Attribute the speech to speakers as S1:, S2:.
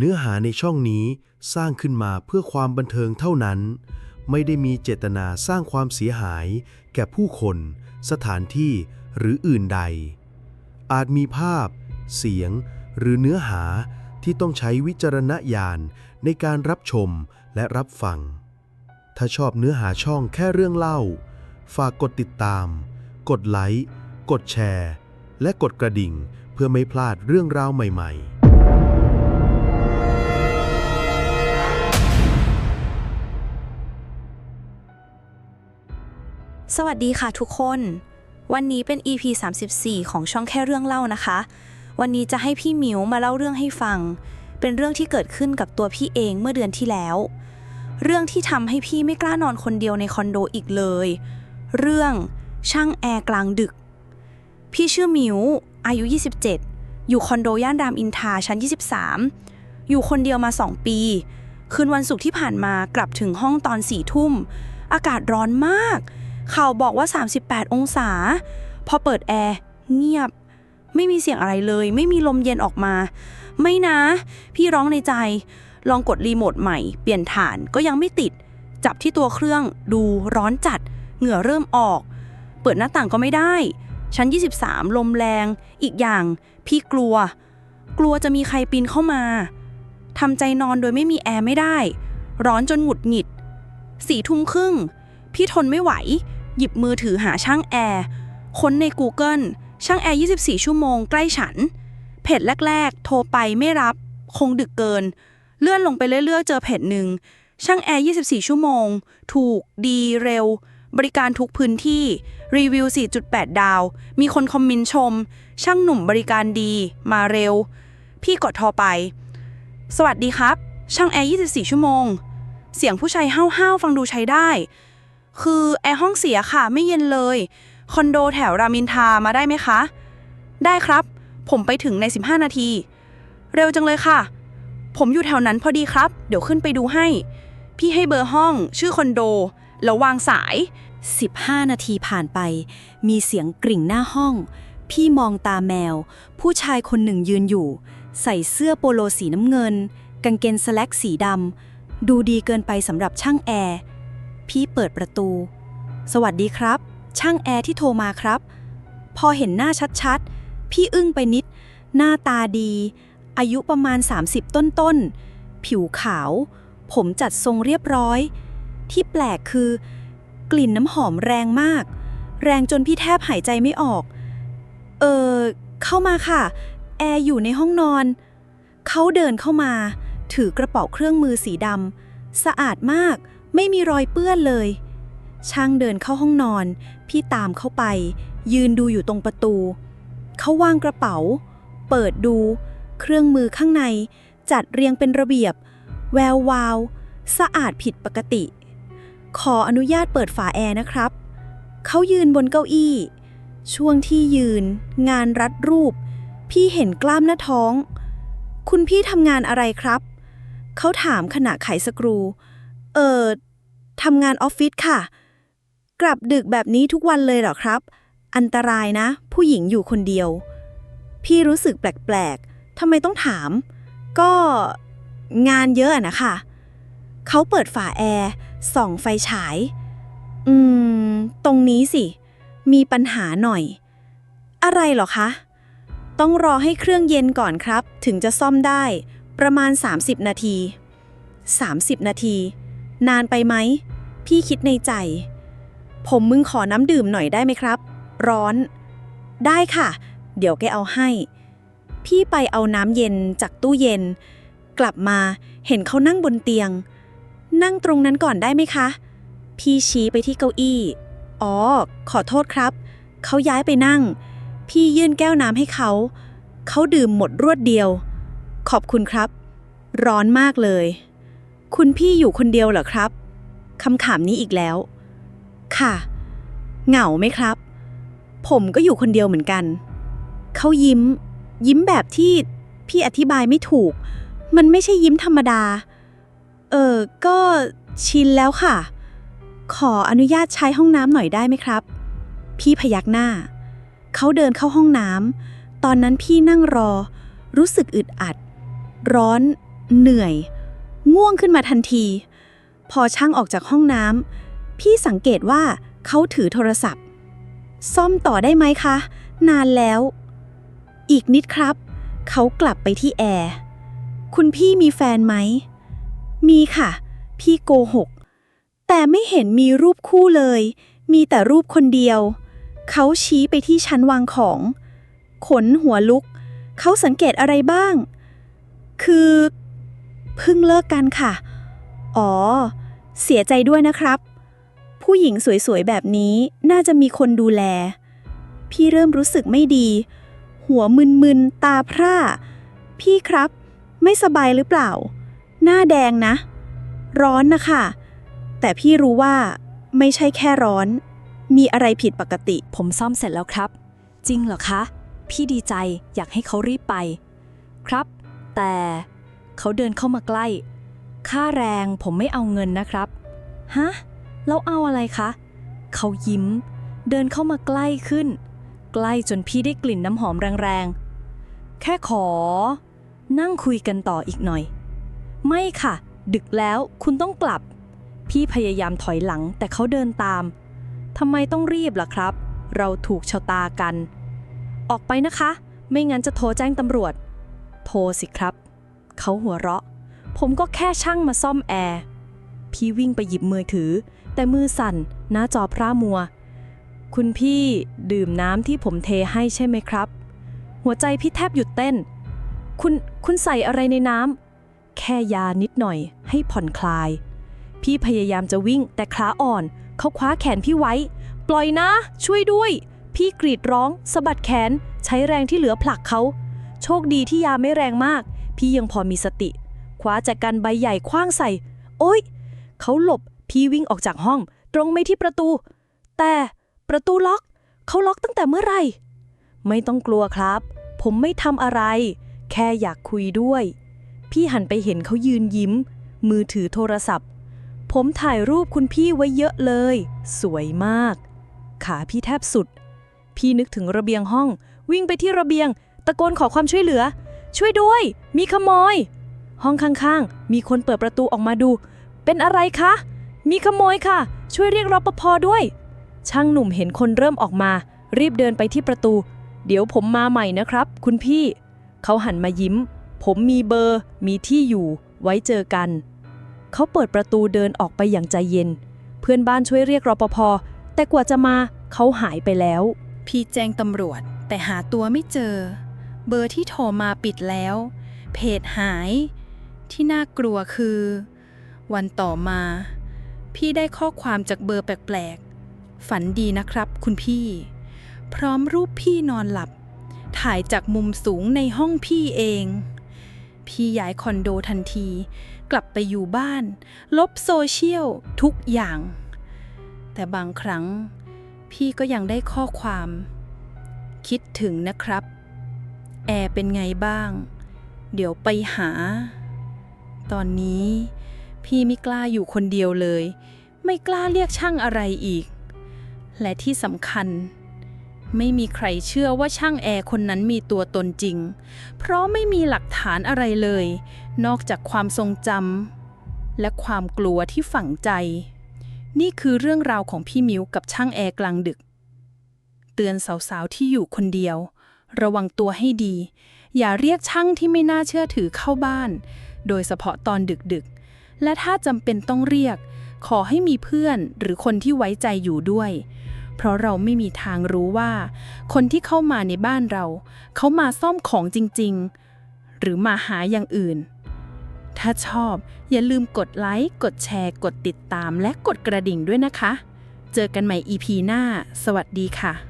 S1: เนื้อหาในช่องนี้สร้างขึ้นมาเพื่อความบันเทิงเท่านั้น ไม่ได้มีเจตนาสร้างความเสียหาย แก่ผู้คน สถานที่หรืออื่นใด อาจมีภาพ เสียง หรือเนื้อหาที่ต้องใช้วิจารณญาณในการรับชมและรับฟัง ถ้าชอบเนื้อหาช่องแค่เรื่องเล่า ฝากกดติดตาม กดไลค์ กดแชร์ และกดกระดิ่งเพื่อไม่พลาดเรื่องราวใหม่ ๆ
S2: สวัสดีค่ะทุกคน วันนี้เป็น EP 34 ของช่องแค่เรื่องเล่านะคะ วันนี้จะให้พี่มิวมาเล่าเรื่องให้ฟัง เป็นเรื่องที่เกิดขึ้นกับตัวพี่เองเมื่อเดือนที่แล้ว เรื่องที่ทำให้พี่ไม่กล้านอนคนเดียวในคอนโดอีกเลย เรื่องช่างแอร์กลางดึก พี่ชื่อมิวอายุ 27 อยู่คอนโดย่านรามอินทราชั้น 23 อยู่คนเดียวมา 2 ปี คืนวันศุกร์ที่ผ่านมากลับถึงห้องตอนสี่ทุ่ม อากาศร้อนมาก ข่าวบอกว่า 38 องศา พอเปิดแอร์เงียบ ไม่มีเสียงอะไรเลย ไม่มีลมเย็นออกมา ไม่นะ พี่ร้องในใจ ลองกดรีโมทใหม่ เปลี่ยนฐานก็ยังไม่ติด จับที่ตัวเครื่องดูร้อนจัด เหงื่อเริ่มออก เปิดหน้าต่างก็ไม่ได้ ชั้น 23 ลมแรง อีกอย่าง พี่กลัว กลัวจะมีใครปีนเข้ามาทำใจนอนโดยไม่มีแอร์ไม่ได้ ร้อนจนหงุดหงิดสี่ทุ่มครึ่ง พี่ทนไม่ไหว หยิบมือถือหาช่างแอร์ค้นใน Google ช่างแอร์ 24 ชั่วโมงใกล้ฉัน เพจแรก ๆ โทรไปไม่รับ คงดึกเกิน เลื่อนลงไปเรื่อยๆ เจอเพจหนึ่ง ช่างแอร์ 24 ชั่วโมง ถูก ดีเร็ว บริการทุกพื้นที่ รีวิว 4.8 ดาว มีคนคอมเมนต์ชม ช่างหนุ่มบริการดี มาเร็ว พี่กดโทรไป สวัสดีครับ ช่างแอร์ 24 ชั่วโมง เสียงผู้ชายห้าวๆ ฟังดูใช้ได้ คือแอร์ห้องเสียค่ะไม่เย็นเลย คอนโดแถวรามินทามาได้ไหมคะ ได้ครับ ผมไปถึงใน 15 นาที เร็วจังเลยค่ะ ผมอยู่แถวนั้นพอดีครับ เดี๋ยวขึ้นไปดูให้ พี่ให้เบอร์ห้อง ชื่อคอนโด แล้ววางสาย
S3: 15 นาทีผ่านไป มีเสียงกริ่งหน้าห้อง พี่มองตาแมว ผู้ชายคนหนึ่งยืนอยู่ ใส่เสื้อโปโลสีน้ำเงิน กางเกงสแล็กสีดำดูดีเกินไปสำหรับช่างแอร์ พี่เปิดประตู สวัสดีครับ ช่างแอร์ที่โทรมาครับ พอเห็นหน้าชัดๆ พี่อึ้งไปนิด หน้าตาดี อายุประมาณ 30 ต้นๆ ผิวขาว ผมจัดทรงเรียบร้อย ที่แปลกคือ กลิ่นน้ำหอมแรงมาก แรงจนพี่แทบหายใจไม่ออก เออเข้ามาค่ะ แอร์อยู่ในห้องนอน เขาเดินเข้ามา ถือกระเป๋าเครื่องมือสีดำสะอาดมาก ไม่มีรอยเปื้อนเลย ช่างเดินเข้าห้องนอน พี่ตามเข้าไป ยืนดูอยู่ตรงประตู เขาวางกระเป๋า เปิดดู เครื่องมือข้างใน จัดเรียงเป็นระเบียบ แวววาว สะอาดผิดปกติ ขออนุญาตเปิดฝาแอร์นะครับ เขายืนบนเก้าอี้ ช่วงที่ยืน งานรัดรูป พี่เห็นกล้ามหน้าท้อง คุณพี่ทำงานอะไรครับ เขาถามขณะไขสกรู เออ ทำงานออฟฟิศค่ะ กลับดึกแบบนี้ทุกวันเลยเหรอครับ อันตรายนะ ผู้หญิงอยู่คนเดียว พี่รู้สึกแปลกๆทำไมต้องถาม ก็งานเยอะนะคะ เขาเปิดฝาแอร์ส่องไฟฉาย อืม ตรงนี้สิ มีปัญหาหน่อย อะไรเหรอคะ ต้องรอให้เครื่องเย็นก่อนครับ ถึงจะซ่อมได้ ประมาณ 30 นาที 30 นาที นานไปไหม พี่คิดในใจ ผมมึงขอน้ำดื่มหน่อยได้ไหมครับ ร้อน ได้ค่ะ เดี๋ยวแกเอาให้ พี่ไปเอาน้ำเย็นจากตู้เย็น กลับมาเห็นเขานั่งบนเตียง นั่งตรงนั้นก่อนได้ไหมคะ พี่ชี้ไปที่เก้าอี้ อ๋อ ขอโทษครับ เขาย้ายไปนั่ง พี่ยื่นแก้วน้ำให้เขา เขาดื่มหมดรวดเดียว ขอบคุณครับ ร้อนมากเลย คุณพี่อยู่คนเดียวเหรอครับคำถามนี้อีกแล้ว ค่ะ เหงาไหมครับ ผมก็อยู่คนเดียวเหมือนกัน เขายิ้ม ยิ้มแบบที่พี่อธิบายไม่ถูก มันไม่ใช่ยิ้มธรรมดา เออ ก็ชินแล้วค่ะ ขออนุญาตใช้ห้องน้ำหน่อยได้ไหมครับ พี่พยักหน้า เขาเดินเข้าห้องน้ำตอนนั้นพี่นั่งรอ รู้สึกอึดอัด ร้อน เหนื่อย ง่วงขึ้นมาทันที พอช่างออกจากห้องน้ำพี่สังเกตว่าเขาถือโทรศัพท์ ซ่อมต่อได้ไหมคะ นานแล้ว อีกนิดครับ เขากลับไปที่แอร์คุณพี่มีแฟนไหม มีค่ะ พี่โกหก แต่ไม่เห็นมีรูปคู่เลย มีแต่รูปคนเดียว เขาชี้ไปที่ชั้นวางของ ขนหัวลุก เขาสังเกตอะไรบ้าง คือ เพิ่งเลิกกันค่ะ อ๋อ เสียใจด้วยนะครับ ผู้หญิงสวยๆ แบบนี้น่าจะมีคนดูแล พี่เริ่มรู้สึกไม่ดี หัวมึนๆ ตาพร่า พี่ครับ ไม่สบายหรือเปล่า หน้าแดงนะ ร้อนนะคะ แต่พี่รู้ว่าไม่ใช่แค่ร้อน มีอะไรผิดปกติ
S4: ผมซ่อมเสร็จแล้วครับ จริงเหรอคะ พี่ดีใจอยากให้เขารีบไป ครับ แต่ เขาเดินเข้ามาใกล้ ค่าแรงผมไม่เอาเงินนะครับ ฮะแล้วเอาอะไรคะ เขายิ้ม เดินเข้ามาใกล้ขึ้น ใกล้จนพี่ได้กลิ่นน้ำหอมแรงๆ แค่ขอ นั่งคุยกันต่ออีกหน่อย ไม่ค่ะ ดึกแล้วคุณต้องกลับ พี่พยายามถอยหลังแต่เขาเดินตาม ทำไมต้องรีบล่ะครับ เราถูกชะตากัน ออกไปนะคะ ไม่งั้นจะโทรแจ้งตำรวจ โทรสิครับ เขาหัวเราะ ผมก็แค่ช่างมาซ่อมแอร์ พี่วิ่งไปหยิบมือถือ แต่มือสั่นหน้าจอพร่ามัว คุณพี่ดื่มน้ำที่ผมเทให้ใช่ไหมครับ หัวใจพี่แทบหยุดเต้น คุณคุณใส่อะไรในน้ำ แค่ยานิดหน่อย ให้ผ่อนคลาย พี่พยายามจะวิ่งแต่ขาอ่อน เขาคว้าแขนพี่ไว้ ปล่อยนะ ช่วยด้วย พี่กรีดร้องสะบัดแขน ใช้แรงที่เหลือผลักเขาโชคดีที่ยาไม่แรงมาก พี่ยังพอมีสติ คว้าจากกันใบใหญ่คว้างใส่ โอ๊ย เขาหลบ พี่วิ่งออกจากห้อง ตรงไปที่ประตู แต่ประตูล็อก เขาล็อกตั้งแต่เมื่อไหร่ ไม่ต้องกลัวครับ ผมไม่ทำอะไร แค่อยากคุยด้วย พี่หันไปเห็นเขายืนยิ้ม มือถือโทรศัพท์ ผมถ่ายรูปคุณพี่ไว้เยอะเลย สวยมาก ขาพี่แทบสุด พี่นึกถึงระเบียงห้อง วิ่งไปที่ระเบียง ตะโกนขอความช่วยเหลือ ช่วยด้วย มีขโมย ห้องข้างๆ มีคนเปิดประตูออกมาดู เป็นอะไรคะ มีขโมยค่ะ ช่วยเรียกรปภด้วย ช่างหนุ่มเห็นคนเริ่มออกมา รีบเดินไปที่ประตู เดี๋ยวผมมาใหม่นะครับ คุณพี่ เขาหันมายิ้ม ผมมีเบอร์ มีที่อยู่ ไว้เจอกัน เขาเปิดประตูเดินออกไปอย่างใจเย็น เพื่อนบ้านช่วยเรียกรปภ แต่กว่าจะมา เขาหายไปแล้ว
S2: พี่แจ้งตำรวจแต่หาตัวไม่เจอ เบอร์ที่โทรมาปิดแล้ว เพจหาย ที่น่ากลัวคือ วันต่อมา พี่ได้ข้อความจากเบอร์แปลกๆ ฝันดีนะครับคุณพี่ พร้อมรูปพี่นอนหลับ ถ่ายจากมุมสูงในห้องพี่เอง พี่ย้ายคอนโดทันที กลับไปอยู่บ้าน ลบโซเชียลทุกอย่าง แต่บางครั้ง พี่ก็ยังได้ข้อความ คิดถึงนะครับ แอร์เป็นไงบ้าง เดี๋ยวไปหา ตอนนี้พี่ไม่กล้าอยู่คนเดียวเลย ไม่กล้าเรียกช่างอะไรอีก และที่สำคัญ ไม่มีใครเชื่อว่าช่างแอร์คนนั้นมีตัวตนจริง เพราะไม่มีหลักฐานอะไรเลย นอกจากความทรงจำและความกลัวที่ฝังใจ นี่คือเรื่องราวของพี่มิวกับช่างแอร์กลางดึก เตือนสาวๆที่อยู่คนเดียว ระวังตัวให้ดี อย่าเรียกช่างที่ไม่น่าเชื่อถือเข้าบ้าน โดยเฉพาะตอนดึกๆ และถ้าจำเป็นต้องเรียก ขอให้มีเพื่อนหรือคนที่ไว้ใจอยู่ด้วย เพราะเราไม่มีทางรู้ว่า คนที่เข้ามาในบ้านเรา เขามาซ่อมของจริงๆ หรือมาหาอย่างอื่น ถ้าชอบอย่าลืมกดไลค์กดแชร์ กดติดตามและกดกระดิ่งด้วยนะคะ เจอกันใหม่ EP หน้า สวัสดีค่ะ